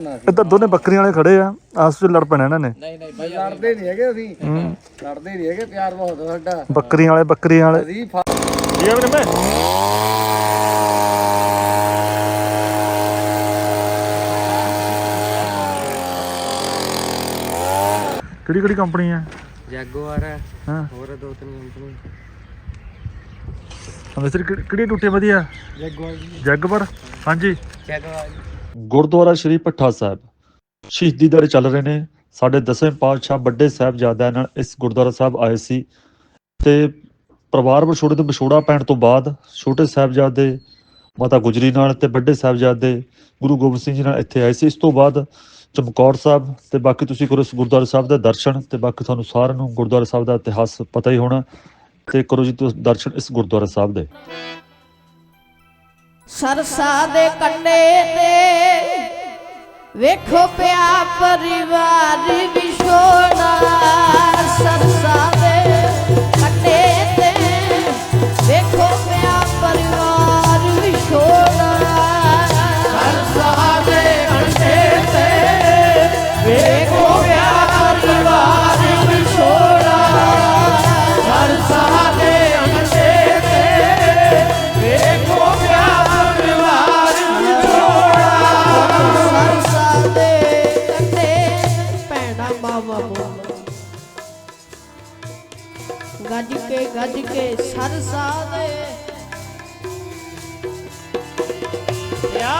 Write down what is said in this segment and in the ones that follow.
ਇੱਧਰ ਦੋਨੇ ਬੱਕਰੀਆਂ ਵਾਲੇ ਖੜੇ ਆ ਆਸ ਵਿੱਚ ਲੜ ਪੈਣਾ ਇਹਨਾਂ ਨੇ। ਨਹੀਂ ਨਹੀਂ ਬਾਈ ਲੜਦੇ ਨਹੀਂ ਹੈਗੇ ਅਸੀਂ। ਲੜਦੇ ਨਹੀਂ ਹੈਗੇ ਪਿਆਰ ਬਹੁਤ ਆ ਸਾਡਾ। ਬੱਕਰੀਆਂ ਵਾਲੇ ਬੱਕਰੀਆਂ ਵਾਲੇ। ਅਸੀਂ ਫਾ- ਇਹ ਵੀ ਮੈਂ ਕਿਹੜੀ ਕਿਹੜੀ ਕੰਪਨੀ ਹੈ ਜੈਗੁਆਰ ਹੈ ਹਾਂ। ਹੋਰ ਦੋ ਤਿੰਨ ਕੰਪਨੀ ਅੰਮ੍ਰਿਤਸਰ ਕਿਹੜੀ ਕਿਹੜੀ ਟੁੱਟੀ ਵਧੀਆ? ਜੈਗੁਆਰ ਜੀ। ਜੈਗਵਰ ਹਾਂਜੀ। ਜੈਗੁਆਰ ਗੁਰਦੁਆਰਾ ਸ਼੍ਰੀ ਭੱਠਾ ਸਾਹਿਬ। ਸ਼ਹੀਦੀ ਦਰ ਚੱਲ ਰਹੇ ਨੇ। ਸਾਡੇ ਦਸਵੇਂ ਪਾਤਸ਼ਾਹ ਵੱਡੇ ਸਾਹਿਬਜ਼ਾਦਿਆਂ ਨਾਲ ਇਸ ਗੁਰਦੁਆਰਾ ਸਾਹਿਬ ਆਏ ਸੀ ਤੇ ਪਰਿਵਾਰ ਵਿਛੋੜੇ ਤੋਂ ਵਿਛੋੜਾ ਪੈਣ ਤੋਂ ਬਾਅਦ ਛੋਟੇ ਸਾਹਿਬਜ਼ਾਦੇ ਮਾਤਾ ਗੁਜਰੀ ਨਾਲ ਤੇ ਵੱਡੇ ਸਾਹਿਬਜ਼ਾਦੇ ਗੁਰੂ ਗੋਬਿੰਦ ਸਿੰਘ ਜੀ ਨਾਲ ਇੱਥੇ ਆਏ ਸੀ। ਇਸ ਤੋਂ ਬਾਅਦ ਚਮਕੌਰ ਸਾਹਿਬ ਤੇ ਬਾਕੀ ਤੁਸੀਂ ਕਰੋ ਇਸ ਗੁਰਦੁਆਰਾ ਸਾਹਿਬ ਦੇ ਦਰਸ਼ਨ ਤੇ ਬਾਕੀ ਤੁਹਾਨੂੰ ਸਾਰਿਆਂ ਨੂੰ ਗੁਰਦੁਆਰਾ ਸਾਹਿਬ ਦਾ ਇਤਿਹਾਸ ਪਤਾ ਹੀ ਹੋਣਾ। ਤੇ ਕਰੋ ਜੀ ਤੁਸੀਂ ਦਰਸ਼ਨ ਇਸ ਗੁਰਦੁਆਰਾ ਸਾਹਿਬ ਦੇ। ਸਰਸਾ ਦੇ ਕੰਡੇ ਤੇ। ਵੇਖੋ ਪਿਆ ਪਰਿਵਾਰ ਵਿਛੋੜਾ। ਗੱਜ ਕੇ ਗੱਜ ਕੇ ਸਰਸਾ ਦੇ। ਯਾ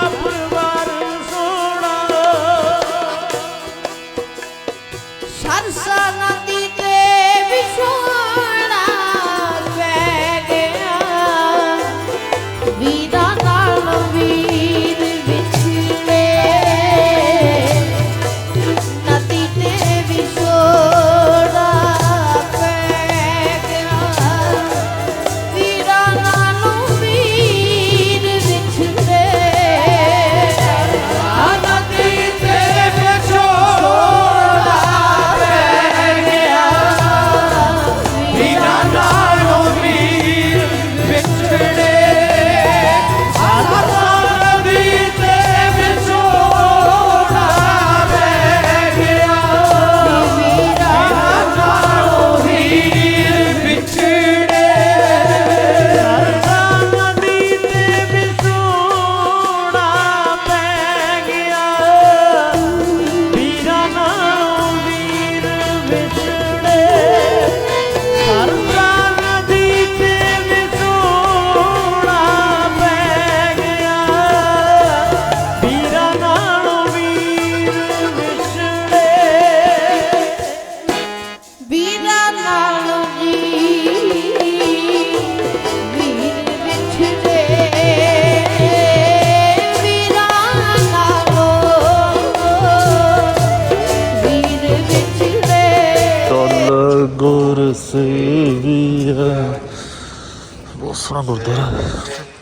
ਸੋਹਣਾ ਗੁਰਦੁਆਰਾ?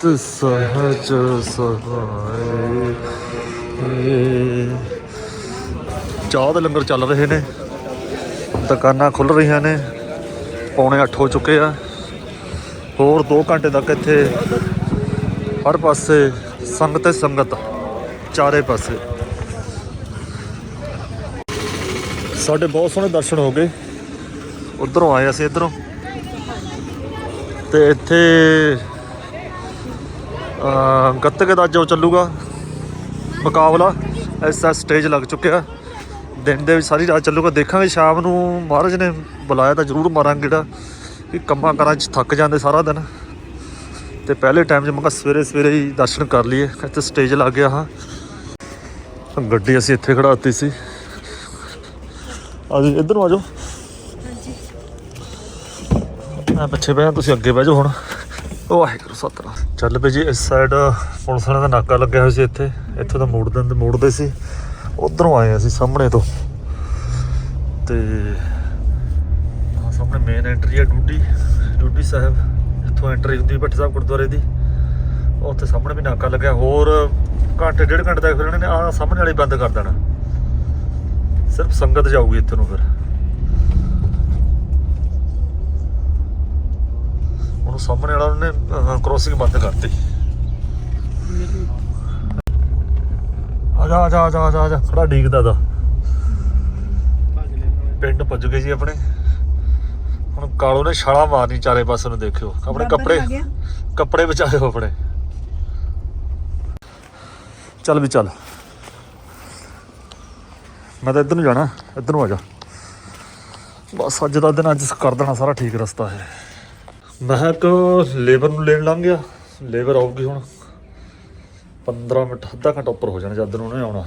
ਤੇ ਸਹਜ ਸਹਾਏ ਚਾਹ ਦੇ ਲੰਗਰ ਚੱਲ ਰਹੇ ਨੇ। ਦੁਕਾਨਾਂ ਖੁੱਲ ਰਹੀਆਂ ਨੇ। ਪੌਣੇ 8 ਹੋ ਚੁੱਕੇ ਆ। ਹੋਰ 2 ਘੰਟੇ ਤੱਕ ਇੱਥੇ ਹਰ ਪਾਸੇ ਸੰਗਤ ਤੇ ਸੰਗਤ ਚਾਰੇ ਪਾਸੇ। ਸਾਡੇ ਬਹੁਤ ਸੋਹਣੇ ਦਰਸ਼ਨ ਹੋ ਗਏ। ਉਧਰੋਂ ਆਏ ਅਸੀਂ ਇਧਰੋਂ। ਤੇ ਇੱਥੇ ਅ ਗੱਤਕੇ ਦਾ ਜੋ ਚੱਲੂਗਾ ਮੁਕਾਬਲਾ। ਐਸਾ ਸਟੇਜ ਲੱਗ ਚੁੱਕਿਆ। ਦਿਨ ਦੇ ਵਿੱਚ ਸਾਰੀ ਰਾਤ ਚੱਲੂਗਾ। ਦੇਖਾਂਗੇ ਸ਼ਾਮ ਨੂੰ ਮਹਾਰਾਜ ਨੇ ਬੁਲਾਇਆ ਤਾਂ ਜ਼ਰੂਰ ਮਾਰਾਂਗੇ ਜਿਹੜਾ ਕਿ ਕੰਮਾਂ ਕਾਰਾਂ 'ਚ ਥੱਕ ਜਾਂਦੇ ਸਾਰਾ ਦਿਨ। ਤੇ ਪਹਿਲੇ ਟਾਈਮ 'ਚ ਮੈਂ ਕਿਹਾ ਸਵੇਰੇ ਸਵੇਰੇ ਹੀ ਦਰਸ਼ਨ ਕਰ ਲਈਏ। ਇੱਥੇ ਸਟੇਜ ਲੱਗ ਗਿਆ ਹਾਂ। ਗੱਡੀ ਅਸੀਂ ਇੱਥੇ ਖੜਾਤੀ ਸੀ। ਆ ਜੀ, ਇੱਧਰ ਆ ਜਾਓ। ਮੈਂ ਪਿੱਛੇ ਬਹਿ ਜਾ, ਤੁਸੀਂ ਅੱਗੇ ਬਹਿ ਜਾਓ ਹੁਣ। ਉਹ ਵਾਹਿਗੁਰੂ, ਸਤਨਾਮ। ਚੱਲ ਪਏ ਜੀ, ਇਸ ਸਾਈਡ ਪੁਲਿਸ ਵਾਲਿਆਂ ਦਾ ਨਾਕਾ ਲੱਗਿਆ ਹੋਇਆ ਸੀ ਇੱਥੇ। ਇੱਥੋਂ ਦਾ ਮੋੜ ਦਿੰਦੇ ਮੋੜਦੇ ਸੀ। ਉਧਰੋਂ ਆਏ ਅਸੀਂ ਸਾਹਮਣੇ ਤੋਂ। ਤੇ ਆ ਸਾਹਮਣੇ ਮੇਨ ਐਂਟਰੀ ਹੈ ਡੂਡੀ ਡੂਡੀ ਸਾਹਿਬ, ਇੱਥੋਂ ਐਂਟਰੀ ਹੁੰਦੀ ਹੈ ਭੱਟ ਸਾਹਿਬ ਗੁਰਦੁਆਰੇ ਦੀ। ਉੱਥੇ ਸਾਹਮਣੇ ਵੀ ਨਾਕਾ ਲੱਗਿਆ। ਹੋਰ ਘੰਟੇ, ਡੇਢ ਘੰਟੇ ਤੱਕ ਫਿਰ ਇਹਨਾਂ ਨੇ ਆ ਸਾਹਮਣੇ ਵਾਲੇ ਬੰਦ ਕਰ ਦੇਣਾ। ਸਿਰਫ ਸੰਗਤ ਜਾਊਗੀ ਇੱਥੇ ਨੂੰ ਫਿਰ। ਉਹਨੂੰ ਸਾਹਮਣੇ ਵਾਲਾ ਉਹਨੇ ਕ੍ਰੋਸਿੰਗ ਬੰਦ ਕਰਤੀ। ਆ ਜਾ ਆ ਜਾ ਆ ਜਾ ਆ ਜਾ, ਆ ਜਾ ਖੜਾ ਡੀਕਦਾ ਦਾ ਪਿੰਡ ਪੁੱਜ ਗਏ ਜੀ ਆਪਣੇ। ਹੁਣ ਕਾਲੋ ਨੇ ਛਾਲਾ ਮਾਰਨੀ ਚਾਰੇ ਪਾਸੇ ਨੂੰ ਦੇਖਿਓ। ਆਪਣੇ ਕੱਪੜੇ ਕੱਪੜੇ ਬਚਾਇਓ ਆਪਣੇ। ਚੱਲ ਵੀ ਚੱਲ। ਮੈਂ ਤਾਂ ਇੱਧਰ ਨੂੰ ਜਾਣਾ ਇੱਧਰ ਨੂੰ ਆ ਜਾ। ਬਸ ਅੱਜ ਦਾ ਦਿਨ ਅੱਜ ਕਰ ਦੇਣਾ ਸਾਰਾ ਠੀਕ ਰਸਤਾ ਹੈ ਮੈਂ ਇੱਕ ਲੇਬਰ ਨੂੰ ਲੈਣ ਲੰਘ ਗਿਆ। ਲੇਬਰ ਆਊਗੀ ਹੁਣ। 15 ਮਿੰਟ, ਅੱਧਾ ਘੰਟਾ ਉੱਪਰ ਹੋ ਜਾਣਾ, ਜਦ ਨੂੰ ਉਹਨੇ ਆਉਣਾ।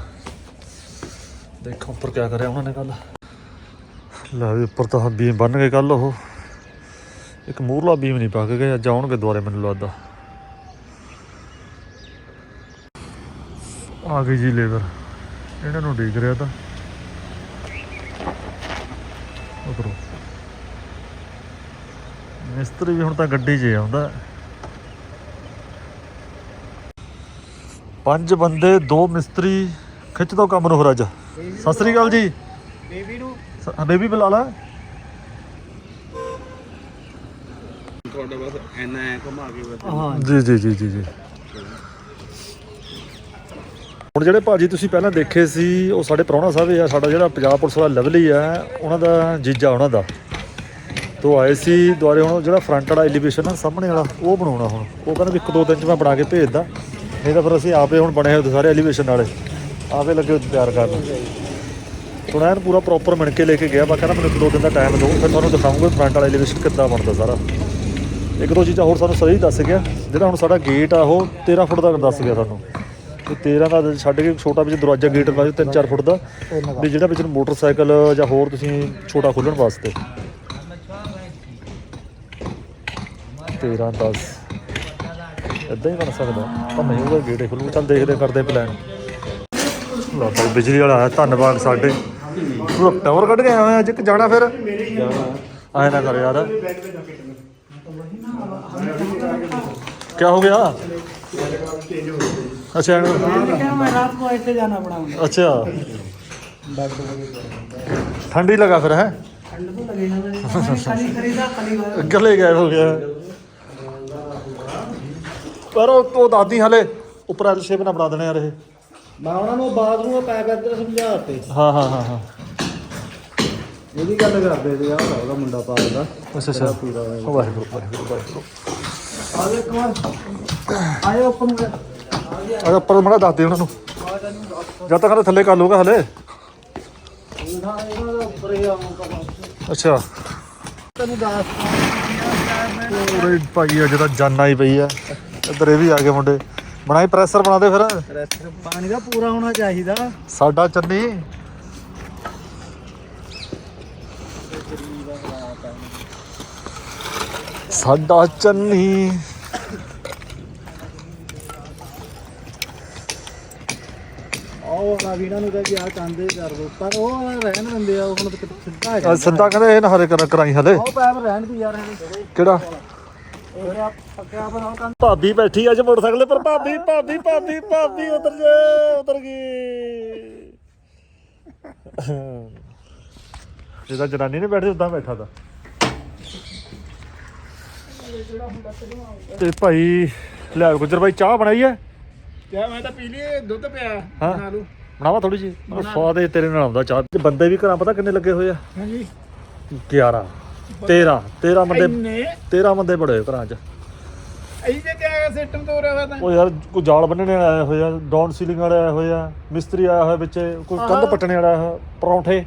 ਦੇਖੋ ਉੱਪਰ ਕਿਆ ਕਰਿਆ ਉਹਨਾਂ ਨੇ ਕੱਲ ਲੈ ਵੀ ਉੱਪਰ ਤਾਂ ਬੀਮ ਬੰਨ ਗਏ ਕੱਲ ਉਹ। ਇੱਕ ਮੂਰਲਾ ਬੀਮ ਨਹੀਂ ਪਾ ਕੇ ਗਏ, ਅੱਜ ਆਉਣਗੇ ਦੁਬਾਰੇ ਮੈਨੂੰ ਲੱਗਦਾ। ਆ ਗਈ ਜੀ ਲੇਬਰ। ਇਹਨਾਂ ਨੂੰ ਡੀਕ ਰਿਹਾ ਤਾਂ। ਉਧਰੋਂ ਮਿਸਤਰੀ ਵੀ ਹੁਣ ਤਾਂ ਗੱਡੀ 'ਚ ਆਉਂਦਾ। ਪੰਜ ਬੰਦੇ ਦੋ ਮਿਸਤਰੀ। ਖਿੱਚ ਦੋ ਕੰਮ ਨੂੰ ਫਿਰ ਅੱਜ। ਸਤਿ ਸ੍ਰੀ ਅਕਾਲ ਜੀ। ਬੇਬੀ ਨੂੰ। ਬੇਬੀ ਬੁਲਾ ਲਾ। ਤੁਹਾਡਾ ਬਸ ਐਨਾ ਐ ਘੁਮਾ ਕੇ ਬਸ। ਹਾਂ ਜੀ ਜੀ ਜੀ ਜੀ ਜੀ। ਹੁਣ ਜਿਹੜੇ ਭਾਜੀ ਤੁਸੀਂ ਪਹਿਲਾਂ ਦੇਖੇ ਸੀ ਉਹ ਸਾਡੇ ਪ੍ਰਾਹੁਣਾ ਸਾਹਿਬ ਆ ਸਾਡਾ ਜਿਹੜਾ ਪੰਜਾਬ ਪੁਲਿਸ ਵਾਲਾ ਲਵਲੀ ਆ ਉਹਨਾਂ ਦਾ ਜੀਜਾ ਉਹਨਾਂ ਦਾ। ਤੋਂ ਆਏ ਸੀ ਦੁਆਰੇ ਹੁਣ ਜਿਹੜਾ ਫਰੰਟ ਵਾਲਾ ਐਲੀਵੇਸ਼ਨ ਆ, ਸਾਹਮਣੇ ਵਾਲਾ, ਉਹ ਬਣਾਉਣਾ ਹੁਣ। ਉਹ ਕਹਿੰਦਾ ਵੀ ਇੱਕ ਦੋ ਦਿਨ ਚ ਮੈਂ ਬਣਾ ਕੇ ਭੇਜਦਾ। ਨਹੀਂ ਤਾਂ ਫਿਰ ਅਸੀਂ ਆਪੇ ਹੁਣ ਬਣੇ ਹੋਏ ਸਾਰੇ ਐਲੀਵੇਸ਼ਨ ਵਾਲੇ। ਆਪੇ ਲੱਗੇ ਹੋਏ ਤਿਆਰ ਕਰਨ। ਹੁਣ ਐਨ ਪੂਰਾ ਪ੍ਰੋਪਰ ਮਿਣ ਕੇ ਲੈ ਕੇ ਗਿਆ ਬਾ ਕਹਿੰਦਾ ਮੈਨੂੰ ਇੱਕ ਦੋ ਦਿਨ ਦਾ ਟਾਈਮ ਦਿਓ, ਫਿਰ ਤੁਹਾਨੂੰ ਦਿਖਾਉਂਗਾ ਫਰੰਟ ਵਾਲਾ ਐਲੀਵੇਸ਼ਨ ਕਿੱਦਾਂ ਬਣਦਾ ਸਾਰਾ। ਇੱਕ ਦੋ ਚੀਜ਼ਾਂ ਹੋਰ ਸਾਨੂੰ ਸਹੀ ਦੱਸ ਗਿਆ, ਜਿਹੜਾ ਹੁਣ ਸਾਡਾ ਗੇਟ ਆ, ਉਹ 13 ਫੁੱਟ ਦਾ ਦੱਸ ਗਿਆ ਸਾਨੂੰ। ਤੇ 13 ਦਾ ਛੱਡ ਕੇ ਛੋਟਾ ਵਿੱਚ ਦਰਵਾਜ਼ਾ ਗੇਟ ਲਾਇਆ 3-4 ਫੁੱਟ ਦਾ। ਵੀ ਜਿਹੜਾ ਵਿੱਚ ਮੋਟਰਸਾਈਕਲ ਜਾਂ ਹੋਰ ਤੁਸੀਂ ਛੋਟਾ ਖੋਲਣ ਵਾਸਤੇ। 13 10 ਇਦਾਂ ਹੀ ਬਣ ਸਕਦਾ ਤਾਂ ਨਹੀਂ ਹੋਊਗਾ ਗੇਟ ਖੋਲੂ ਚੱਲ ਦੇਖਦੇ ਕਰਦੇ ਪਲਾਨ ਲਾ ਭਾਈ ਬਿਜਲੀ ਵਾਲਾ ਆਇਆ ਧੰਨਵਾਦ ਸਾਡੇ ਪੂਰਾ ਟਾਵਰ ਕੱਢ ਕੇ ਆਏ ਹੋਏ ਅੱਜ ਕਿ ਜਾਣਾ ਫਿਰ ਆਏ ਨਾ ਕਰ ਯਾਰ क्या हो गया अच्छा मैं रात को ऐसे जाना पड़ा मुझे अच्छा ठंडी लगा फिर है ठंड तो लगेगा मैंने खाली खरीदा खाली घर गले गए हो गया पर ਉਹ ਉਹ ਦਾਦੀ ਹਲੇ ਉੱਪਰ ਐਲ ਸ਼ੇਪ ਨਾ ਬਣਾ ਦੇਣੇ ਯਾਰ ਇਹ। ਮੈਂ ਉਹਨਾਂ ਨੂੰ ਬਾਥਰੂਮ ਪੈਪ ਇੱਧਰ ਸਮਝਾਤੇ ਹਾਂ ਹਾਂ ਹਾਂ ਹਾਂ। ਇਹਦੀ ਗੱਲ ਕਰਦੇ ਸੀ ਆਹ ਉਹਦਾ ਮੁੰਡਾ ਪਾਲਦਾ ਅੱਛਾ ਅੱਛਾ। ਵਾਹਿਗੁਰੂ ਵਾਹਿਗੁਰੂ ਵਾਹਿਗੁਰੂ। ਆ ਦੇ ਵਾਰ ਆਏ ਉੱਪਰ ਨੂੰ। ਅਗਰ ਉੱਪਰ ਮੜਾ ਦੱਸ ਦੇ ਉਹਨਾਂ ਨੂੰ। ਜਦ ਤੱਕ ਹਲੇ ਥੱਲੇ ਕਰ ਲੂਗਾ ਹਲੇ। ਦਾ ਹੀ ਅੱਛਾ। ਤੈਨੂੰ ਦੱਸ। ਪੂਰੇ ਭਾਈ ਅੱਜ ਤਾਂ ਜਾਨ ਆਈ ਪਈ ਆ। ਇੱਧਰ ਇਹ ਵੀ ਆ ਗਏ ਮੁੰਡੇ। ਬਣਾਈ ਪ੍ਰੈਸ਼ਰ ਬਣਾ ਦੇ ਫਿਰ। ਰੈਸਟ ਪਾਣੀ ਦਾ ਪੂਰਾ ਹੋਣਾ ਚਾਹੀਦਾ। ਸਾਡਾ ਚੰਨੀ। ਸਾਡਾ ਚੰਨੀ। ਆਹ ਵਾਲਾ ਵੀ ਇਹਨਾਂ ਨੂੰ ਕਹਿ ਕਿ ਆ ਕੰਦੇ ਕਰ ਦੋ ਪਰ ਉਹ ਵਾਲਾ ਰਹਿਣ ਦਿੰਦੇ ਆ ਉਹ ਹੁਣ ਸਿੱਧਾ ਅੱਜ ਸਿੱਧਾ ਕਹਿੰਦੇ ਇਹ ਨਾ ਹਰੇ ਕਰ ਕਰਾਈ ਹਲੇ। ਉਹ ਪੈਪ ਰਹਿਣ ਦੀ ਯਾਰ ਕਿਹੜਾ ਇਹ ਪੱਕਿਆ ਬਣਾਓ ਕੰਨ ਭਾਬੀ ਬੈਠੀ ਅੱਜ ਮੋਟਰਸਾਈਕਲ ਤੇ ਪਰ ਭਾਬੀ ਭਾਬੀ ਭਾਬੀ ਭਾਬੀ ਉਤਰ ਜਾ ਉਤਰ ਗਈ ਜਿਹਦਾ ਜਨਾਨੀ ਨੇ ਬੈਠੇ ਉਦਾਂ ਬੈਠਾ ਤਾ। ਤੇ ਭਾਈ ਲੈ ਗੁਜਰ ਭਾਈ ਚਾਹ ਬਣਾਈ ਹੈ? ਕਿਆ ਮੈਂ ਤਾਂ ਪੀ ਲਈ ਦੁੱਧ ਪਿਆ ਬਣਾ ਲੂ ਬਣਾਵਾ ਥੋੜੀ ਜੀ ਸਵਾਦ ਤੇਰੇ ਨਾਲ ਆਉਂਦਾ ਚਾਹ। ਤੇ ਬੰਦੇ ਵੀ ਘਰਾਂ ਪਤਾ ਕਿੰਨੇ ਲੱਗੇ ਹੋਏ ਆ? ਹਾਂਜੀ। 11 13 13 ਬੰਦੇ ਇੰਨੇ? 13 ਬੰਦੇ ਬੜੇ ਹੋਏ ਘਰਾਂ 'ਚ। ਇਹਦੇ ਕਿਆ ਸਿਸਟਮ ਤੋਂ ਰਿਹਾ ਤਾਂ? ਉਹ ਯਾਰ ਕੋਈ ਜਾਲ ਬੰਨਣੇ ਵਾਲੇ ਆਏ ਹੋਏ ਆ ਡਾਊਨ ਸੀਲਿੰਗ ਵਾਲੇ ਆਏ ਹੋਏ ਆ ਮਿਸਤਰੀ ਆਇਆ ਹੋਇਆ ਵਿੱਚ ਕੋਈ ਕੰਧ ਪੱਟਣੇ ਵਾਲਾ ਆਇਆ ਹੋਇਆ, ਪਰੌਂਠੇ।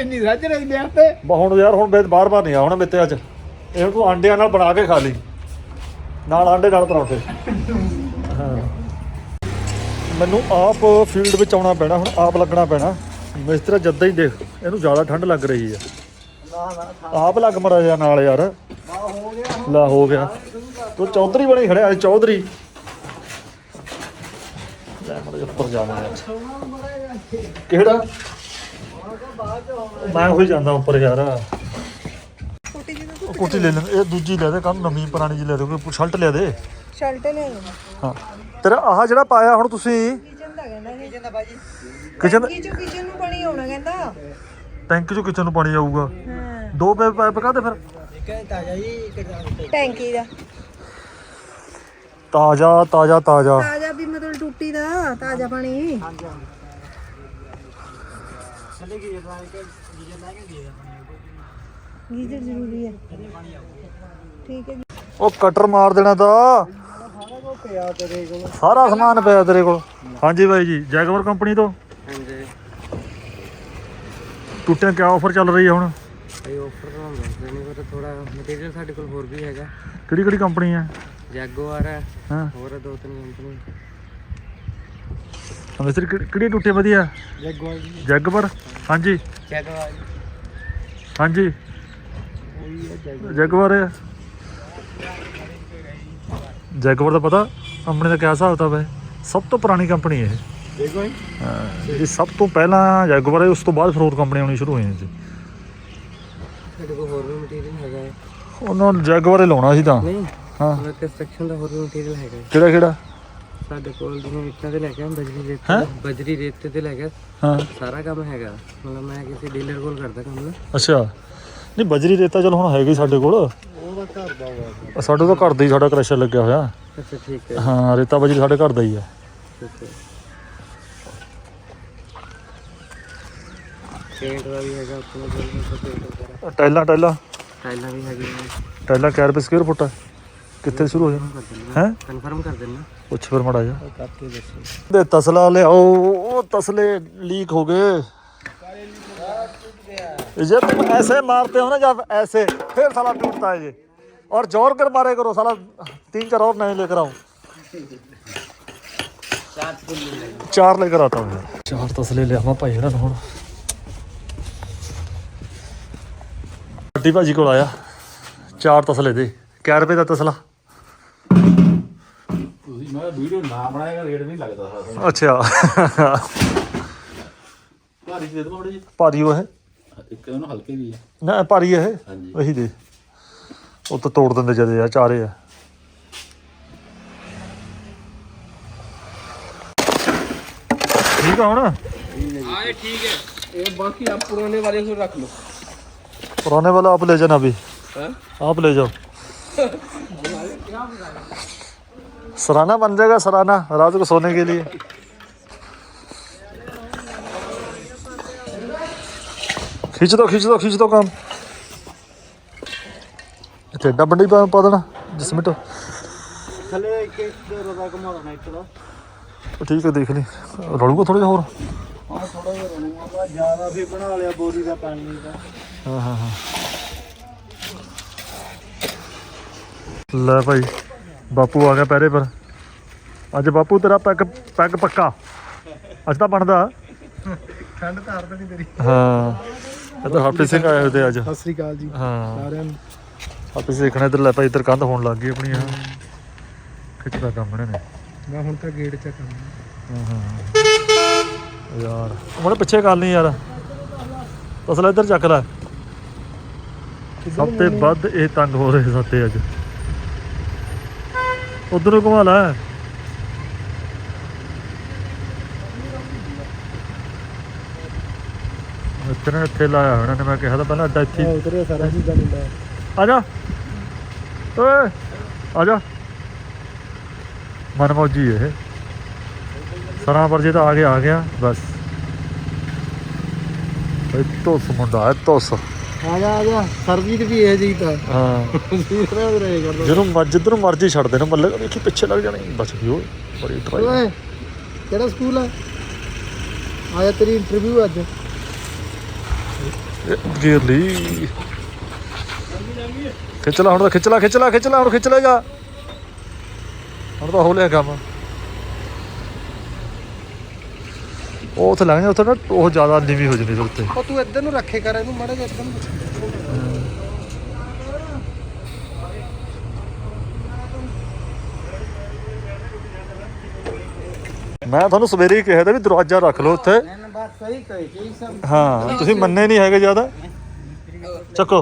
ਇੰਨੀ ਰੱਜ ਰਹੀ ਵਿਆਹ ਤੇ। ਬਾ ਹੁਣ ਯਾਰ ਹੁਣ ਬਾਰ ਬਾਰ ਨਹੀਂ ਆ ਹੁਣ ਮੇਤੇ ਅੱਜ ਇਹ ਤੂੰ ਆਂਡਿਆਂ ਨਾਲ ਬਣਾ ਕੇ ਖਾ ਲਈ। ਨਾਲ ਆਂਡੇ ਨਾਲ ਪਰੌਂਠੇ। ਹਾਂ। ਮੈਨੂੰ ਆਪ ਫੀਲਡ ਵਿੱਚ ਆਉਣਾ ਪੈਣਾ ਹੁਣ ਆਪ ਲੱਗਣਾ ਪੈਣਾ। ਮਿਸਤਰੀ ਜਦਾਂ ਹੀ ਦੇਖ ਇਹਨੂੰ ਜ਼ਿਆਦਾ ਠੰਡ ਲੱਗ ਰਹੀ ਨਾ ਆਪ ਲੱਗ ਮੜਾ ਜਾ ਨਾਲ ਯਾਰ। ਆ ਹੋ ਗਿਆ ਲਾ ਹੋ ਗਿਆ। ਤੂੰ ਚੌਧਰੀ ਬਣੀ ਖੜਿਆ ਚੌਧਰੀ। ਲੈ ਮੜਾ ਉੱਪਰ ਜਾਣਾ ਯਾਰ। ਕਿਹੜਾ? ਮੈਂ ਹੋਈ ਜਾਂਦਾ ਉੱਪਰ ਯਾਰ। ਕੋਟੀ ਲੈ ਲੈ ਇਹ ਦੂਜੀ ਲੈ ਦੇ ਕੰਮ ਨਵੀਂ ਪੁਰਾਣੀ ਜੀ ਲੈ ਦੇ ਕੋਈ ਸ਼ਰਟ ਲੈ ਦੇ। ਸ਼ਰਟ ਲੈ ਲਓ ਹਾਂ। ਤੇਰਾ ਆਹ ਜਿਹੜਾ ਪਾਇਆ ਹੁਣ ਤੁਸੀਂ? ਕਿਚਨ ਦਾ ਕਹਿੰਦਾ ਕਿਚਨ ਦਾ ਬਾਜੀ ਕਿਚਨ ਕਿਚਨ ਨੂੰ ਪਾਣੀ ਆਉਣਾ ਕਹਿੰਦਾ। ਟੈਂਕ ਚੋਂ ਕਿਚਨ ਨੂੰ ਪਾਣੀ ਆਊਗਾ। ਦੋ ਪੈਪ ਪਾਈਪ ਕਾਹਦੇ ਫਿਰ। ਟੈਂਕੀ ਦਾ। ਤਾਜ਼ਾ ਤਾਜ਼ਾ ਤਾਜ਼ਾ। ਤਾਜ਼ਾ ਵੀ ਮਤਲਬ ਟੁੱਟ ਦਾ ਤਾਜ਼ਾ ਪਾਣੀ। ਗੀਜ਼ਰ ਜ਼ਰੂਰੀ ਹੈ। ਠੀਕ ਹੈ ਜੀ। ਉਹ ਕਟਰ ਮਾਰ ਦੇਣਾ ਤਾਂ। ਪਿਆ ਤੇਰੇ ਕੋਲ ਸਾਰਾ ਸਮਾਨ ਪਿਆ ਤੇਰੇ ਕੋਲ। ਹਾਂਜੀ ਬਾਈ ਜੀ ਜੈਗਵਰ ਕੰਪਨੀ ਤੋਂ। ਹਾਂਜੀ। ਟੁੱਟਿਆਂ ਕਿਆ ਆਫਰ ਚੱਲ ਰਹੀ ਹੈ ਹੁਣ? ਇਹ ਆਫਰ ਤਾਂ ਦੱਸਦੇ ਨਹੀਂ ਪਰ ਥੋੜਾ ਮਟੀਰੀਅਲ ਸਾਡੇ ਕੋਲ ਹੋਰ ਵੀ ਹੈਗਾ। ਕਿਹੜੀ ਕਿਹੜੀ ਕੰਪਨੀ ਹੈ ਜੈਗੋਆਰ ਹੈ ਹਾਂ। ਹੋਰ ਹੈ ਦੋ ਤਿੰਨ ਕੰਪਨੀ ਮਿਸਤਰੀ ਕਿਹੜੀ ਕਿਹੜੀ ਟੁੱਟੇ ਵਧੀਆ? ਜੈਗਵਾਰ ਜੈਗਵਰ ਹਾਂਜੀ। ਜੈਗੋਆਰ ਹਾਂਜੀ। ਉਹੀ ਹੈ ਜੈਗਵਾਰ ਜੈਗਵਰ ਹੈ। ਜੈਗਵਰ ਦਾ ਪਤਾ? ਕੰਪਨੀ ਦਾ ਕਿਆ ਹਿਸਾਬ ਕਿਤਾਬ ਹੈ? ਸਭ ਤੋਂ ਪੁਰਾਣੀ ਕੰਪਨੀ ਹੈ ਇਹ। ਦੇਖੋ ਹਾਂ, ਇਹ ਸਭ ਤੋਂ ਪਹਿਲਾਂ ਜੈਗਵਰ ਹੈ ਉਸ ਤੋਂ ਬਾਅਦ ਫਿਰ ਹੋਰ ਕੰਪਨੀਆਂ ਆਉਣੀ ਸ਼ੁਰੂ ਹੋਈਆਂ ਜੀ। ਸਾਡੇ ਕੋਲ ਹੋਰ ਵੀ ਮਟੀਰੀਅਲ ਹੈਗਾ ਹੈ। ਉਹਨਾਂ ਨੂੰ ਜੈਗਵਰ ਹੀ ਲਾਉਣਾ ਸੀ ਤਾਂ। ਨਹੀਂ ਹਾਂ। ਮਤਲਬ ਕੰਸਟਰਕਸ਼ਨ ਦਾ ਹੋਰ ਵੀ ਮਟੀਰੀਅਲ ਹੈਗਾ ਹੈ। ਕਿਹੜਾ ਕਿਹੜਾ? ਸਾਡੇ ਕੋਲ ਜਿਵੇਂ ਇੱਟਾਂ ਤੇ ਲੈ ਕੇ ਆਏ, ਬਜਰੀ ਰੇਤ ਹੈਂ? ਤੇ ਬਜਰੀ ਰੇਤ ਤੇ ਲੈ ਕੇ ਆਏ, ਹਾਂ। ਸਾਰਾ ਕੰਮ ਹੈਗਾ। ਮਤਲਬ ਮੈਂ ਕਿਸੇ ਡੀਲਰ ਕੋਲ ਕਰਦਾ ਕੰਮ। ਨਾ ਅੱਛਾ। ਨਹੀਂ ਬਜਰੀ ਰੇਤਾ ਚਲ ਹੁਣ ਹੈਗੀ ਸਾਡੇ ਕੋਲ। ਉਹਦਾ ਘਰ ਦਾ ਹੋਇਆ ਸਾਡੇ ਤਾਂ ਘਰ ਦਾ ਹੀ ਸਾਡਾ ਕ੍ਰੈਸ਼ਰ ਲੱਗਿਆ ਹੋਇਆ। ਅੱਛਾ ਠੀਕ ਹੈ। ਹਾਂ ਰੇਤਾ ਬਜਰੀ ਸਾਡੇ ਘਰ ਦਾ ਹੀ। ਠੀਕ ਹੈ। ਪੇਂਟ ਦਾ ਵੀ ਹੈਗਾ ਆਪਣਾ ਬਿਲਕੁਲ ਪੇਂਟ ਵਗੈਰਾ ਟਾਈਲਾਂ ਟਾਈਲਾਂ ਟਾਈਲਾਂ ਵੀ ਹੈਗੀਆਂ ਟਾਈਲਾਂ ਕਿਆ ਰੁਪਏ ਸਕੁਅਰ ਫੁੱਟ ਹੈ ਕਿੱਥੇ ਸ਼ੁਰੂ ਹੋ ਜਾਣਾ ਕਰ ਦਿੰਦਾ ਹੈ ਕਨਫਰਮ ਕਰ ਦਿੰਦਾ ਪੁੱਛ ਫਿਰ ਮੜਾ ਜਾ ਕਰਕੇ ਦੱਸੋ ਦੇ ਤਸਲਾ ਲਿਆਓ ਉਹ ਤਸਲੇ लीक हो गए ये तुम ऐसे मारते हो ना जब ऐसे फिर साला टूटता है ये और जोर कर मारे करो साला तीन चार और नए लेकर आओ चार लेकर आता हूँ यार चार तसले ले आवा भाई ਇਹਨਾਂ ਨੂੰ ਹੁਣ ਵੱਡੀ ਭਾਜੀ ਕੋਲ ਆਇਆ ਚਾਰ ਤਸਲੇ ਦੇ ਕਿਆ ਰੁਪਏ ਦਾ ਤਸਲਾ ਤੁਸੀਂ ਮੈਂ ਵੀਡੀਓ ਨਾ ਬਣਾਏਗਾ ਰੇਟ ਨਹੀਂ ਲੱਗਦਾ ਸਾਰਾ ਅੱਛਾ ਭਾਰੀ ਦੇ ਦੋ ਜੀ ਭਾਰੀ ਉਹ ਹੈ ਇੱਕ ਉਹਨੂੰ ਹਲਕੇ ਵੀ ਹੈ ਨਾ ਭਾਰੀ ਹੈ ਇਹ ਹਾਂਜੀ ਉਹੀ ਦੇ ਉਹ ਤਾਂ ਤੋੜ ਦਿੰਦੇ ਜਦੇ ਆ ਚਾਰੇ ਆ ਠੀਕ ਆ ਹੁਣ हाँ ये ठीक है ये बाकी आप पुराने वाले को रख लो पुराने वाला आप ले जाना अभी हाँ? आप ले जाओ सराना बन जाएगा सराना रात को सोने के लिए खींच दो खींच दो खींच दो काम ਇੱਥੇ ਏਡਾ ਬੰਡੀ ਪਾ ਪਾ ਦੇਣਾ ਜਸਮਿੰਟ ਥੱਲੇ ਇੱਕ ਇੱਕ ਰੋਦਾ ਘੁਮਾ ਦੇਣਾ ਇੱਕ ਦਾ ਠੀਕ ਹੈ ਦੇਖ ਲਈ ਰਲੂਗਾ ਥੋੜਾ ਜਿਹਾ ਹੋਰ ਹਾਂ ਥੋੜਾ ਜਿਹਾ ਰੋਣਾ ਜ਼ਿਆਦਾ ਵੀ ਬਣਾ ਲਿਆ ਬੋਰੀ ਦਾ ਪਾਣੀ ਦਾ ਹਾਂ ਹਾਂ ਹਾਂ ਲੈ ਭਾਈ ਬਾਪੂ ਆ ਗਿਆ ਪਹਿਰੇ ਪਰ। ਅੱਜ ਬਾਪੂ ਤੇਰਾ ਪੈਗ ਪੈਗ ਪੱਕਾ। ਅੱਜ ਤਾਂ ਬਣਦਾ। ਠੰਡ ਧਾਰ ਤਾਂ ਨਹੀਂ ਤੇਰੀ। ਹਾਂ। ਇਹ ਤਾਂ ਹਰਪ੍ਰੀਤ ਸਿੰਘ ਆਏ ਹੋਏ ਤੇ ਅੱਜ। ਸਤਿ ਸ੍ਰੀ ਅਕਾਲ ਜੀ ਹਾਂ। ਸਾਰਿਆਂ ਨੂੰ। ਹਰਪ੍ਰੀਤ ਦੇਖਣਾ ਇੱਧਰ ਲੈ ਭਾਈ ਇੱਧਰ ਕੰਧ ਹੋਣ ਲੱਗ ਗਈ ਆਪਣੀ ਆ ਖਿੱਚਦਾ ਕੰਮ ਇਹਨਾਂ ਨੇ। ਮੈਂ ਹੁਣ ਤਾਂ ਗੇਟ ਚ ਕੰਮ। ਹਾਂ, ਹਾਂ। ਯਾਰ ਉਹਨੇ ਪਿੱਛੇ ਕਰ ਲਈ ਯਾਰ। ਅਸਲ ਇੱਧਰ ਚੱਕ ਲੈ। ਸਭ ਤੋਂ ਵੱਧ ਇਹ ਤੰਗ ਹੋ ਰਹੇ ਸਾਤੇ ਅੱਜ। ਉਧਰ ਨੂੰ ਘੁਮਾ ਲੈ। ਇੱਥੇ ਨੇ ਇੱਥੇ ਲਾਇਆ ਉਹਨਾਂ ਨੇ ਮੈਂ ਕਿਹਾ ਤਾਂ ਪਹਿਲਾਂ ਅੱਡਾ ਇੱਥੇ ਹੀ- ਉਤਰਿਆ ਸਾਰਾ ਚੀਜ਼ਾਂ ਮੁੰਡਾ ਆ ਜਾ। ਓਏ ਆ ਜਾ। ਮਨਮੌਜੀ ਇਹ। ਸਰਾਂ ਪਰ ਜੇ ਤਾਂ ਆ ਗਿਆ ਆ ਗਿਆ ਬਸ। ਇਹ ਤੋਸ ਮੁੰਡਾ ਹੈ ਤੋਸ ਆ ਜਾ ਆ ਜਾ ਸਰਜੀਤ ਵੀ ਇਹ ਜੀ ਤਾਂ। ਹਾਂ। ਦੂਸਰਾ ਵੀ ਰਹੇ ਕਰਦਾ। ਜਿਹਨੂੰ ਮਰ ਜਿੱਧਰ ਮਰਜ਼ੀ ਛੱਡ ਦੇਣਾ ਮੱਲੇ ਵੇਖੀ ਪਿੱਛੇ ਲੱਗ ਜਾਣੀ। ਬਚ ਗਈ ਓਏ ਬੜੀ ਟਰਾਈ ਓਏ ਕਿਹੜਾ ਸਕੂਲ ਆ? ਆਇਆ ਤੇਰੀ ਇੰਟਰਵਿਊ ਅੱਜ। ਗੇਰ ਲਈ। ਖਿੱਚ ਲਾ ਹੁਣ ਤਾਂ ਖਿੱਚ ਲਾ ਖਿੱਚ ਲਾ ਖਿੱਚ ਲਾ ਹੁਣ ਖਿੱਚ ਲੈ ਜਾ। ਹੁਣ ਤਾਂ ਹੋ ਲਿਆ ਕੰਮ। ਉਹ ਉੱਥੇ ਲੰਘ ਜਾ ਉੱਥੇ ਨਾ ਉਹ ਜ਼ਿਆਦਾ ਨੀਵੀਂ ਹੋ ਜਾਂਦੀ ਫਿਰ ਉੱਤੇ ਉਹ ਤੂੰ ਇੱਧਰ ਨੂੰ ਰੱਖੇ ਕਰ ਇਹਨੂੰ ਮਾੜਾ ਜਿਹਾ ਇੱਧਰ ਨੂੰ ਮੈਂ ਤੁਹਾਨੂੰ ਸਵੇਰੇ ਹੀ ਕਿਹਾ ਤਾਂ ਵੀ ਦਰਵਾਜ਼ਾ ਰੱਖ ਲਓ ਉੱਥੇ। ਮੈਂ ਬਾਤ ਸਹੀ ਕਹੀ ਜੀ ਸਭ ਹਾਂ ਤੁਸੀਂ ਮੰਨੇ ਨਹੀਂ ਹੈਗੇ ਜ਼ਿਆਦਾ। ਚੱਕੋ।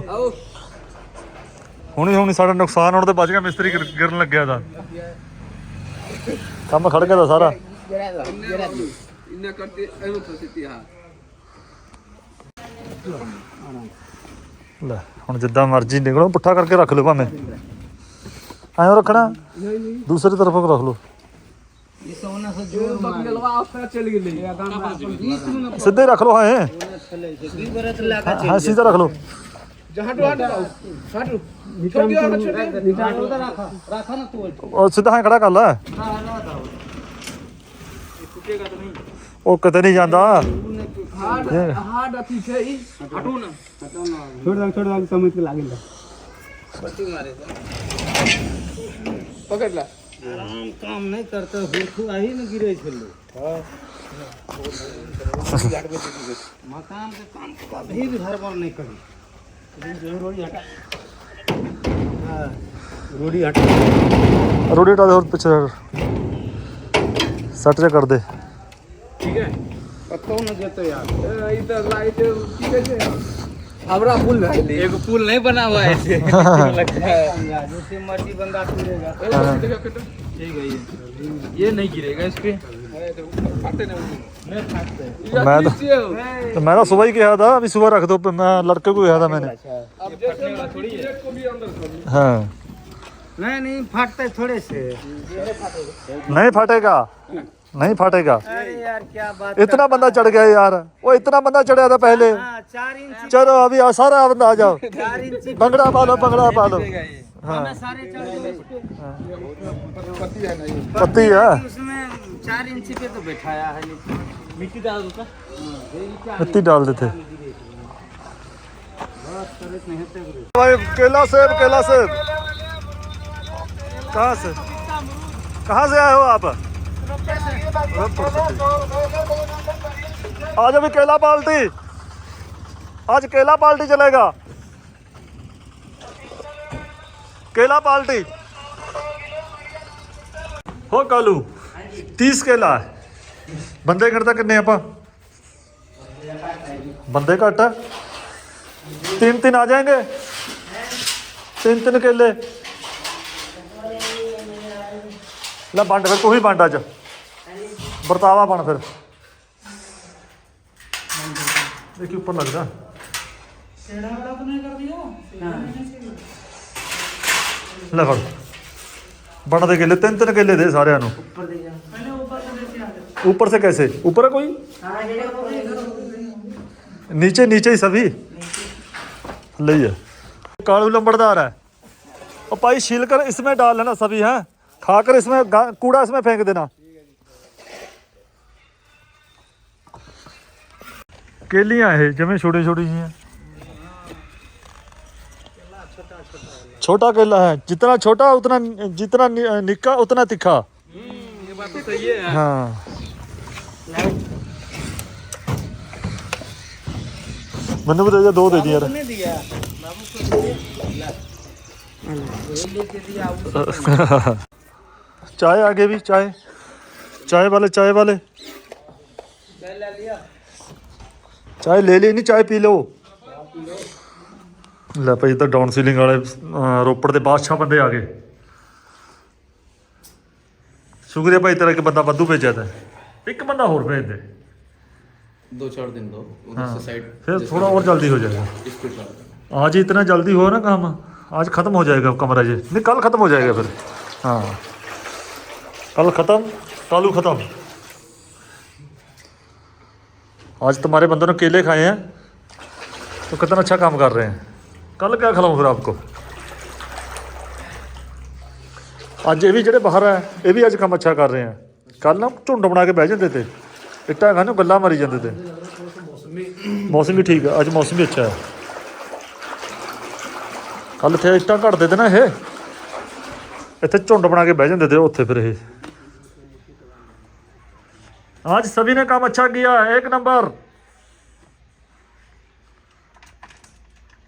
ਹੁਣੀ ਹੁਣੀ ਸਾਡਾ ਨੁਕਸਾਨ ਹੋਣ ਤੇ ਬਚ ਗਿਆ ਮਿਸਤਰੀ ਗਿਰ- ਗਿਰਨ ਲੱਗਿਆ ਦਾ ਕੰਮ ਖੜ ਗਿਆ ਦਾ ਸਾਰਾ। इन्हें करते एवं प्रसिद्धि हाँ ਲੈ ਹੁਣ ਜਿੱਦਾਂ ਮਰਜ਼ੀ ਨਿਕਲੋ ਪੁੱਠਾ ਕਰਕੇ ਰੱਖ ਲਓ ਭਾਵੇਂ ਐਂ ਰੱਖਣਾ ਦੂਸਰੀ ਤਰਫ ਰੱਖ ਲਓ बंगलवा आपका चल गेले ਸਿੱਧੇ ਹੀ ਰੱਖ ਲਓ ਹਾਂ दुई बरस लगा ਹਾਂ सीधा रख लो जहां तो हटो हटो छोड़ दिया छोड़ दिया रखा रखा ना तू ਉਹ ਸਿੱਧਾ ਹਾਂ ਖੜਾ ਕਰ ਲੈ ਉਹ ਕਿਤੇ ਨਹੀਂ ਜਾਂਦਾ हार्ड हार्ड अथी छै ई हटो ना छोड़ दो छोड़ दो समझ के लागे पकड़ ला आराम काम नहीं करते हुरखू आही न गिरे छलो मकान के काम कभी भी घर पर नहीं करी रोड़ी हटा हाँ, रोड़ी हटा रोड़ी हटा दे और पीछे सट जा कर दे ठीक है? पत्तो न देते यार। इधर लाइट ठीक है हमरा पुल है एक पुल नहीं बना हुआ है। ऐसे लगता है। जैसे मर्ज़ी बंदा टूरेगा ठीक है ये। ये नहीं गिरेगा इस पे फाटते मैं तो तो मैं तो सुबह ही कहा था अभी सुबह रख दो मैं लड़के को कहा था मैंने। अब जैसे मर्ज़ी गेट को भी अंदर हाँ। नहीं नहीं फाटते थोड़े से। नहीं फटेगा। नहीं फटेगा। यार क्या बात इतना बंदा चढ़ गया यार। वो इतना बंदा चढ़ा था पहले। हाँ इंच चलो अभी सारा बंदा आ जाओ। बंगड़ा पालो बंगड़ा पालो। हाँ। हमें सारे चढ़ गए इस पे। पति है। पत्ती है चार इंच पे तो बैठाया है मिट्टी डाल दो का पत्ती डाल देते। भाई केला सेब केला सेब। कहाँ से? कहाँ से आए हो आप? आज अभी केला पाल्टी। आज केला पाल्टी चलेगा। केला पाल्टी। हो, कालू, तीस केला है। बंदे घटता किन्ने आप बंदे घट तीन तीन आ जाएँगे। तीन तीन केले। ला बंड फिर तू ही बंड अज ਵਰਤਾਵਾ ਬਣ ਫਿਰ ਦੇਖੀ ਉੱਪਰ ਲੱਗਦਾ ਲੈ ਫੜ ਬਣ ਦੇ ਕੇਲੇ ਤਿੰਨ ਤਿੰਨ ਕੇਲੇ ਦੇ ਸਾਰਿਆਂ ਨੂੰ ऊपर से कैसे ऊपर है कोई नीचे नीचे ही सभी ले है कालू लंबड़दार है और भाई छील कर इसमें डाल लेना सभी हैं खाकर इसमें गा- कूड़ा इसमें फेंक देना केलियां है जमे छोटी छोटी सी हैं छोटा केला है जितना छोटा उतना जितना नि- निक्का उतना तिखा ये बात तो सही है हाँ मैंने भी दे दिया दो दे दिया यार नहीं दिया बाबू को दिया ये लेके दिया वो चाय आगे भी चाय चाय वाले चाय वाले ਚਾਹ ਲੈ ਲਈ ਨਹੀਂ ਚਾਹ ਪੀ ਲਓ ਲੈ ਭਾਈ ਤਾਂ ਡਾਊਨ ਸੀਲਿੰਗ ਵਾਲੇ ਅਹ, ਰੋਪੜ ਦੇ ਬਾਦਸ਼ਾਹ ਬੰਦੇ ਆ ਗਏ ਸ਼ੁਕਰੀਆ ਭਾਈ ਤੇਰਾ ਇੱਕ ਬੰਦਾ ਵਾਧੂ ਭੇਜਿਆ ਤਾ ਇੱਕ ਬੰਦਾ ਹੋਰ ਭੇਜ ਦੇ दो चार दिन दो उधर हाँ से साइड फिर थोड़ा और जल्दी हो जाएगा इसको कर आज ही इतना जल्दी हो ना काम आज खत्म हो जाएगा कमरा ये नहीं कल खत्म हो जाएगा फिर हाँ कल खत्म कालू खत्म आज तुम्हारे बंदों ने केले खाए हैं तो कितना अच्छा काम कर रहे हैं कल क्या खिलाऊं फिर आपको ਅੱਜ ਇਹ ਵੀ ਜਿਹੜੇ ਬਾਹਰ ਹੈ ਇਹ ਵੀ ਅੱਜ ਕੰਮ ਅੱਛਾ ਕਰ ਰਹੇ ਆ ਕੱਲ ਨਾ ਝੁੰਡ ਬਣਾ ਕੇ ਬਹਿ ਜਾਂਦੇ ਤੇ ਇੱਟਾਂ ਖਾਣ ਨੂੰ ਗੱਲਾਂ ਮਾਰੀ ਜਾਂਦੇ ਤੇ ਮੌਸਮ ਵੀ ਠੀਕ ਹੈ ਅੱਜ ਮੌਸਮ ਵੀ ਅੱਛਾ ਹੈ ਕੱਲ ਇੱਥੇ ਇੱਟਾਂ ਘੜਦੇ ਤੇ ਨਾ ਇਹ ਇੱਥੇ ਝੁੰਡ ਬਣਾ ਕੇ ਬਹਿ ਜਾਂਦੇ ਤੇ ਉੱਥੇ ਫਿਰ ਇਹ आज सभी ने काम अच्छा किया एक नंबर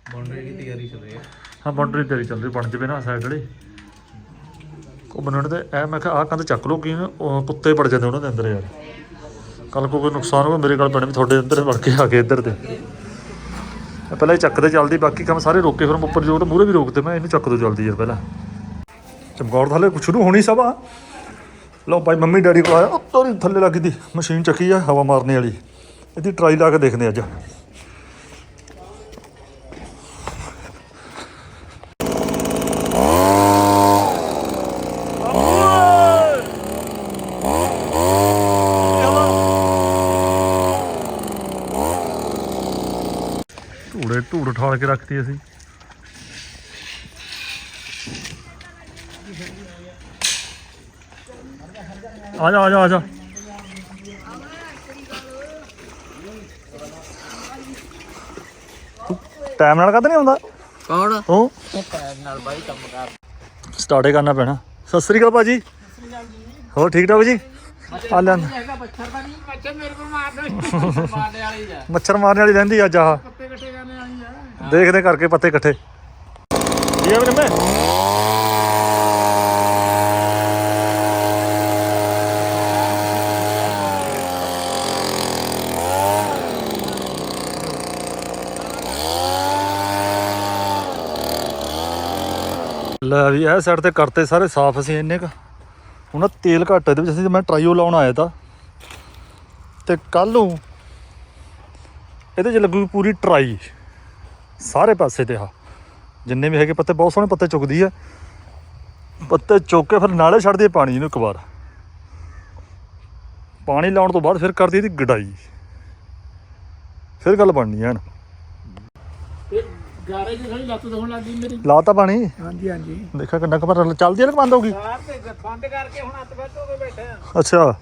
बाउंड्री की तैयारी चल रही है ਹਾਂ ਬਾਉਂਡਰੀ ਤੇਰੀ ਚੱਲ ਰਹੀ ਬਣ ਜਵੇ ਨਾ ਸਾਈਡ ਵਾਲੀ ਉਹ ਬਣਨ ਤੇ ਐ ਮੈਂ ਕਿਹਾ ਆਹ ਕੰਧ ਚੱਕ ਲਓ ਕੀ ਉਹ ਕੁੱਤੇ ਪੜ ਜਾਂਦੇ ਉਹਨਾਂ ਦੇ ਅੰਦਰ ਯਾਰ ਕੱਲ ਕੋਈ ਨੁਕਸਾਨ ਹੋਵੇ ਮੇਰੇ ਕੋਲ ਪੈਣੇ ਵੀ ਤੁਹਾਡੇ ਅੰਦਰ ਵੜ ਕੇ ਆ ਕੇ ਇੱਧਰ ਤੇ ਮੈਂ ਪਹਿਲਾਂ ਹੀ ਚੱਕਦੇ ਜਲਦੀ ਬਾਕੀ ਕੰਮ ਸਾਰੇ ਰੋਕੇ ਫਿਰ ਮੈਂ ਉੱਪਰ ਜੋੜ ਮੂਰੇ ਵੀ ਰੋਕਦੇ ਮੈਂ ਇਹਨੂੰ ਚੱਕ ਦੋ ਜਲਦੀ ਯਾਰ ਪਹਿਲਾਂ ਚਮਕੌਰ ਥੱਲੇ ਸ਼ੁਰੂ ਹੋਣੀ ਸਭਾ ਲਓ ਭਾਈ, ਮੰਮੀ ਡੈਡੀ ਕੋਲ ਆਇਆ। ਉੱਤੋਂ ਦੀ ਥੱਲੇ ਲੱਗੀ ਦੀ ਮਸ਼ੀਨ ਚੱਕੀ ਆ ਹਵਾ ਮਾਰਨੇ ਵਾਲੀ। ਇਹਦੀ ਟਰਾਈ ਲਾ ਕੇ ਦੇਖਦੇ ਅੱਜ। ਢੂੜੇ ਢੂੜ ਠਾਲ ਕੇ ਰੱਖਤੀ ਅਸੀਂ। ਆ ਜਾ ਆ ਜਾ ਆ ਜਾ ਟਾਈਮ ਨਾਲ ਕਦ ਨਹੀਂ ਆਉਂਦਾ? ਕੌਣ? ਤੂੰ ਟਾਈਮ ਨਾਲ ਬਾਈ ਕੰਮ ਕਰ। ਸਟਾਰਟ ਕਰਨਾ ਪੈਣਾ। ਸਤਿ ਸ੍ਰੀ ਅਕਾਲ ਭਾਜੀ। ਹੋਰ ਠੀਕ ਠਾਕ ਜੀ? ਆ ਲੈਣ ਮੱਛਰ ਦਾ ਨਹੀਂ ਮੱਛਰ ਮੇਰੇ ਕੋਲ ਮਾਰ ਦੇ ਮਾਰਨੇ ਵਾਲੀ ਆ ਮੱਛਰ ਮਾਰਨ ਵਾਲੀ ਰਹਿੰਦੀ ਅੱਜ ਆਹ। ਪੱਤੇ ਇਕੱਠੇ ਕਰਨੇ ਵਾਲੀ ਆ ਦੇਖਦੇ ਕਰਕੇ ਪੱਤੇ ਇਕੱਠੇ। ਠੀਕ ਹੈ ਵੀਰੇ ਮੈਂ। ਲੈ ਵੀ ਇਹ ਸਾਈਡ ਤੇ ਕਰਤੇ ਸਾਰੇ ਸਾਫ਼ ਅਸੀਂ ਇੰਨੇ ਕ। ਹੁਣ ਆਹ ਤੇਲ ਘੱਟ ਇਹਦੇ ਵਿੱਚ ਅਸੀਂ ਮੈਂ ਟਰਾਈਓ ਲਾਉਣ ਆਇਆ ਤਾਂ। ਤੇ ਕੱਲ ਨੂੰ ਇਹਦੇ 'ਚ ਲੱਗੂ ਪੂਰੀ ਟਰਾਈ ਸਾਰੇ ਪਾਸੇ ਤੇ ਆ ਜਿੰਨੇ ਵੀ ਹੈਗੇ ਪੱਤੇ, ਬਹੁਤ ਸੋਹਣੇ ਪੱਤੇ ਚੁੱਕਦੀ ਆ। ਪੱਤੇ ਚੁੱਕ ਕੇ ਫਿਰ ਨਾਲੇ ਛੱਡਦੀ ਹੈ ਪਾਣੀ ਇਹਨੂੰ ਇੱਕ ਵਾਰ। ਪਾਣੀ ਲਾਉਣ ਤੋਂ ਬਾਅਦ ਫਿਰ ਕਰਦੀ ਇਹਦੀ ਗਡਾਈ। ਫਿਰ ਗੱਲ ਬਣਨੀ ਐਨ ਗਾਰੇ ਥੋੜੀ ਲੱਤ ਦੋਣ ਲੱਗੀ ਮੇਰੀ। ਲਾਤਾ ਪਾਣੀ। ਹਾਂਜੀ ਹਾਂਜੀ। ਦੇਖਾ ਕਿੰਨਾ ਕੁ ਪਰ ਚੱਲਦੀ ਆ ਨਾ ਕਿ ਬੰਦ ਹੋਗੀ ਕਾਰ ਤੇ ਬੰਦ ਕਰਕੇ ਹੁਣ ਹੱਥ ਬੈਠ ਹੋ ਕੇ ਬੈਠੇ ਆ। ਅੱਛਾ।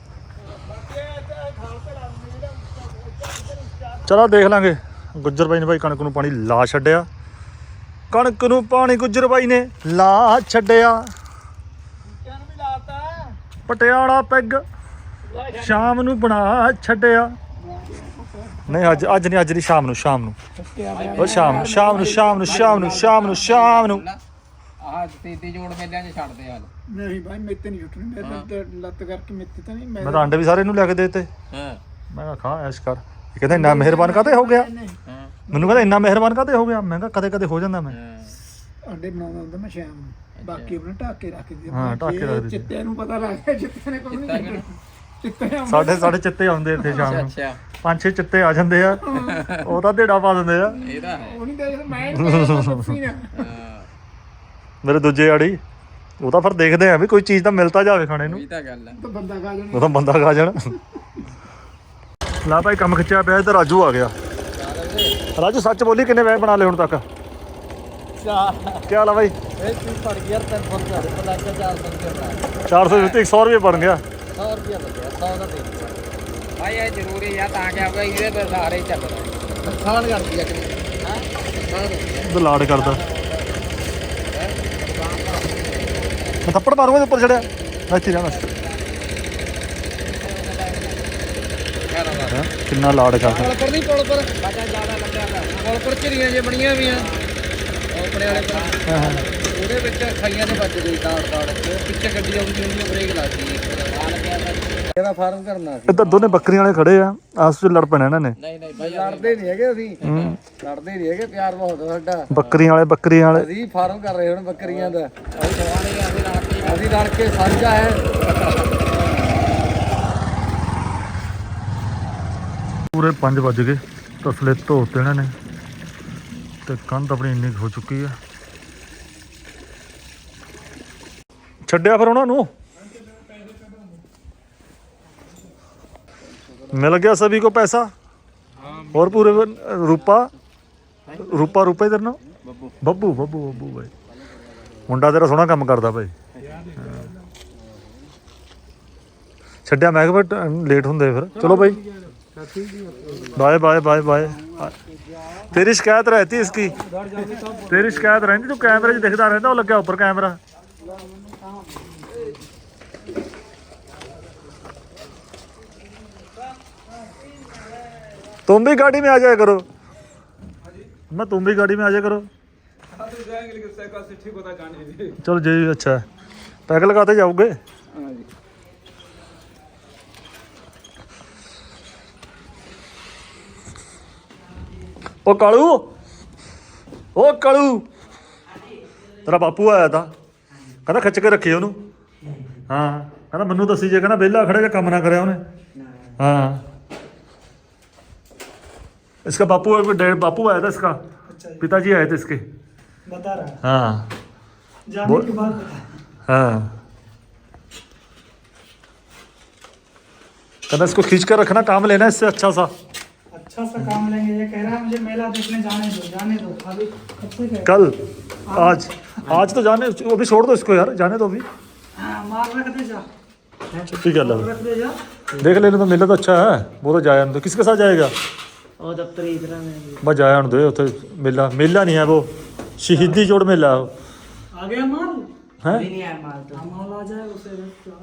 ਚਲੋ ਦੇਖ ਲਾਂਗੇ। ਗੁੱਜਰ ਬਾਈ ਨੇ ਭਾਈ ਕਣਕ ਨੂੰ ਪਾਣੀ ਲਾ ਛੱਡਿਆ। ਕਣਕ ਨੂੰ ਪਾਣੀ ਗੁੱਜਰ ਬਾਈ ਨੇ ਲਾ ਛੱਡਿਆ। ਪਟਿਆਲਾ ਪੈਗ ਸ਼ਾਮ ਨੂੰ ਬਣਾ ਛੱਡਿਆ। ਨਹੀਂ ਅੱਜ ਅੱਜ ਨਹੀਂ ਅੱਜ ਨਹੀਂ ਸ਼ਾਮ ਨੂੰ ਸ਼ਾਮ ਨੂੰ। ਉਹ ਸ਼ਾਮ ਨੂੰ ਸ਼ਾਮ ਨੂੰ ਸ਼ਾਮ ਨੂੰ ਸ਼ਾਮ ਨੂੰ ਸ਼ਾਮ ਨੂੰ ਸ਼ਾਮ ਨੂੰ। ਆਹ ਤੀਤੀ ਜੋੜ ਮੇਲਿਆਂ 'ਚ ਛੱਡਦੇ ਹਾਲ ਨਹੀਂ ਭਾਈ ਮੇਤੇ ਨਹੀਂ ਛੁੱਟਣੀ ਮੇਰੇ ਤੇ ਲੱਤ ਕਰਕੇ ਮੇਤੇ ਤਾਂ ਨਹੀਂ ਮੈਂ ਤਾਂ ਅੰਡੇ ਵੀ ਸਾਰੇ ਇਹਨੂੰ ਲਿਆ ਕੇ ਦੇ ਦਿੱਤੇ। ਹਾਂ। ਮੈਂ ਕਿਹਾ ਖਾ ਐਸ਼ ਕਰ। ਇਹ ਕਹਿੰਦਾ ਇੰਨਾ ਮਿਹਰਬਾਨ ਕਾਤੇ ਹੋ ਗਿਆ? ਹਾਂ। ਮੈਨੂੰ ਕਹਿੰਦਾ ਇੰਨਾ ਮਿਹਰਬਾਨ ਕਾਤੇ ਹੋ ਗਿਆ? ਮੈਂ ਕਿਹਾ ਕਦੇ ਕਦੇ ਹੋ ਜਾਂਦਾ ਮੈਂ। ਅੰਡੇ ਬਣਾਉਂਦਾ ਹੁੰਦਾ ਮੈਂ ਸ਼ਾਮ ਨੂੰ। ਬਾਕੀ ਉਹਨੇ ਢੱਕ ਰੱਖ ਦਿੱਤੇ। ਹਾਂ, ਢੱਕ ਕੇ ਰੱਖ ਦਿੱਤੇ। ਚਿੱਤੇ ਨੂੰ ਪਤਾ ਲੱਗ ਗਿਆ ਚਿੱਤੇ ਨੇ ਕੋਈ ਨਹੀਂ ਆਉਂਦਾ। ਸਾਡੇ ਸਾਡੇ ਚਿੱਤੇ ਆਉਂਦੇ ਇੱਥੇ ਸ਼ਾਮ ਨੂੰ। ਅੱਛਾ। ਪੰਜ ਛੇ ਚਿੱਤੇ ਆ ਜਾਂਦੇ ਆ। ਉਹ ਤਾਂ ਢੇੜਾ ਪਾ ਦਿੰਦੇ ਆ। ਇਹ ਤਾਂ ਹੈ। ਉਹ ਨਹੀਂ ਦੇਖਦਾ ਮੈਂ ਨਹੀਂ ਦੱਸੀ ਨਾ। ਹਾਂ। ਮੇਰੇ ਦੂਜੇ ਆੜੀ ਉਹ ਤਾਂ ਫਿਰ ਦੇਖਦੇ ਆ ਵੀ ਕੋਈ ਚੀਜ਼ ਤਾਂ ਮਿਲਤਾ ਜਾਵੇ ਖਾਣੇ ਨੂੰ। ਇਹ ਤਾਂ ਗੱਲ ਹੈ ਤਾਂ ਬੰਦਾ ਖਾ ਜਾਣਾ। ਉਹ ਤਾਂ ਬੰਦਾ ਖਾ ਜਾਣ। ਲਾ ਭਾਈ ਕੰਮ ਖਿੱਚਿਆ ਪਿਆ ਤੇ ਰਾਜੂ ਆ ਗਿਆ। ਰਾਜੂ ਸੱਚ ਬੋਲੀ ਕਿੰਨੇ ਵੈਸੇ ਬਣਾ ਲਏ ਹੁਣ ਤੱਕ? ਕੀ ਹਾਲ ਆ ਭਾਈ ਇਹ ਤੂੰ ਪੜ ਗਿਆ ਤਾਂ ਫੋਨ ਕਰ ਕਿ 400 ਰੁਪਏ ਦਾ 400 ਦਿੱਤੇ 100 ਰੁਪਏ ਬਣ ਗਿਆ। 100 ਰੁਪਏ ਲੱਗਿਆ 100 ਦਾ ਦੇ ਭਾਈ ਇਹ ਜ਼ਰੂਰੀ ਆ ਤਾਂ ਕਿ ਆਪਣਾ ਇਹਦੇ ਤੇ ਸਾਰੇ ਹੀ ਚੱਲਦਾ ਨੁਕਸਾਨ ਕਰਦੀ ਆ ਕਿ ਹਾਂ? ਨੁਕਸਾਨ ਕਰਦੀ ਆ। ਤੇ ਲਾੜ ਕਰਦਾ। ਮੈਂ ਥੱਪੜ ਮਾਰੂੰਗਾ ਤੇ ਉੱਪਰ ਚੜਿਆ ਇੱਥੇ ਰਹਿਣਾ ਹੈਂ? ਕਿੰਨਾ ਲਾੜ ਕਰਦਾ। ਪੁਲ ਪਰ ਨਹੀਂ ਪੁਲ ਪਰ ਬਾਜਾ ਜ਼ਿਆਦਾ ਲੱਗਿਆ ਪੁਲ ਪਰ ਝਰੀਆਂ ਜੇ ਬਣੀਆਂ ਵੀਆਂ ਉਹ ਆਪਣੇ ਵਾਲੇ ਪਰ ਹਾਂ ਹਾਂ। ਉਹਦੇ ਵਿੱਚ ਖਾਈਆਂ ਦੇ ਵੱਜ ਗਈ ਤਾੜ ਤਾੜ ਉਹ ਪਿੱਛੇ ਗੱਡੀ ਆਉਂਦੀ ਹੁੰਦੀ ਬ੍ਰੇਕ ਲੱਗਦੀ ਇਹਦਾ ਫਾਰਮ ਕਰਨਾ ਸੀ। ਇੱਧਰ ਦੋਨੇ ਬੱਕਰੀਆਂ ਵਾਲੇ ਖੜੇ ਆ ਆਸ ਵਿੱਚ ਲੜ ਪੈਣਾ ਇਹਨਾਂ ਨੇ। ਨਹੀਂ ਨਹੀਂ ਭਾਈ ਲੜਦੇ ਨਹੀਂ ਹੈਗੇ ਅਸੀਂ। ਲੜਦੇ ਨਹੀਂ ਹੈਗੇ ਪਿਆਰ ਬਹੁਤ ਆ ਸਾਡਾ। ਬੱਕਰੀਆਂ ਵਾਲੇ ਬੱਕਰੀਆਂ ਵਾਲੇ। ਅਸੀਂ ਫਾਰਮ ਕਰ ਰਹੇ ਹੁਣ ਬੱਕਰੀਆਂ ਦਾ। ਅਸੀਂ ਅਸੀਂ ਲੜ ਕੇ ਸਾਂਝਾ ਹੈ। ਪੂਰੇ 5 ਵੱਜ ਗਏ ਤਸਲੇ ਧੋਤੇ ਇਹਨਾਂ ਨੇ। ਤੇ ਕੰਧ ਆਪਣੀ ਇੰਨੀ ਹੋ ਚੁੱਕੀ ਆ। ਛੱਡਿਆ ਫਿਰ ਉਹਨਾਂ ਨੂੰ? ਮਿਲ ਗਿਆ ਸਭੀ ਕੋ ਪੈਸਾ और पूरे रूपा रूपा रूपा इधर ना ਬੱਬੂ ਬੱਬੂ ਬੱਬੂ ਬਾਈ ਮੁੰਡਾ ਤੇਰਾ ਸੋਹਣਾ ਕੰਮ ਕਰਦਾ ਭਾਈ ਛੱਡਿਆ ਮੈਂ ਕਿਹਾ ਲੇਟ ਹੁੰਦੇ ਫਿਰ ਚਲੋ ਭਾਈ बाय बाय बाय बाय तेरी शिकायत रहती है इसकी तेरी शिकायत रहती तू कैमरे 'ਚ ਦਿਖਦਾ ਰਹਿੰਦਾ ਉਹ ਲੱਗਿਆ ਉੱਪਰ ਕੈਮਰਾ तुम भी गाड़ी में आ जाया करो मैं तुम भी गाड़ी में आ जाया करो चलो जी अच्छा है पैक लगाते जाओगे ਉਹ ਕਾਲੂ ਉਹ ਕਾਲੂ ਤੇਰਾ ਬਾਪੂ ਆਇਆ ਤਾਂ ਕਹਿੰਦਾ ਖਿੱਚ ਕੇ ਰੱਖੀ ਉਹਨੂੰ ਹਾਂ ਕਹਿੰਦਾ ਮੈਨੂੰ ਦੱਸੀ ਜੇ ਕਹਿੰਦਾ ਵਿਹਲਾ ਖੜੇ ਜੇ ਕੰਮ ਨਾ ਕਰਿਆ ਉਹਨੇ हाँ इसका बापू बापू आया था इसका? पिताजी आए थे इसके। बता रहा हाँ। जाने के बाद हाँ। कहना इसको खींच कर रखना काम लेना इससे अच्छा सा। अच्छा सा काम लेंगे। ये कह रहा है मुझे मेला देखने जाने दो जाने दो। अभी कब से कह कल। आज। आज तो जाने अभी छोड़ दो इसको यार जाने दो अभी। हाँ माल रख दे जा। दे जा। देख लेने तो मेला तो अच्छा है वो तो जाया तो किसके साथ जाएगा? ਉਹ ਦਫ਼ਤਰੀ ਇਧਰਾਂ ਨੇ बस जाया दे उथे मेला मेला नहीं है वो शहीदी जोड़ मेला है वो। आ गया माल हैं ਨਹੀਂ ਆਇਆ ਮਾਲ ਤੋਂ हाँ, माल आ जाए उसे रख दो।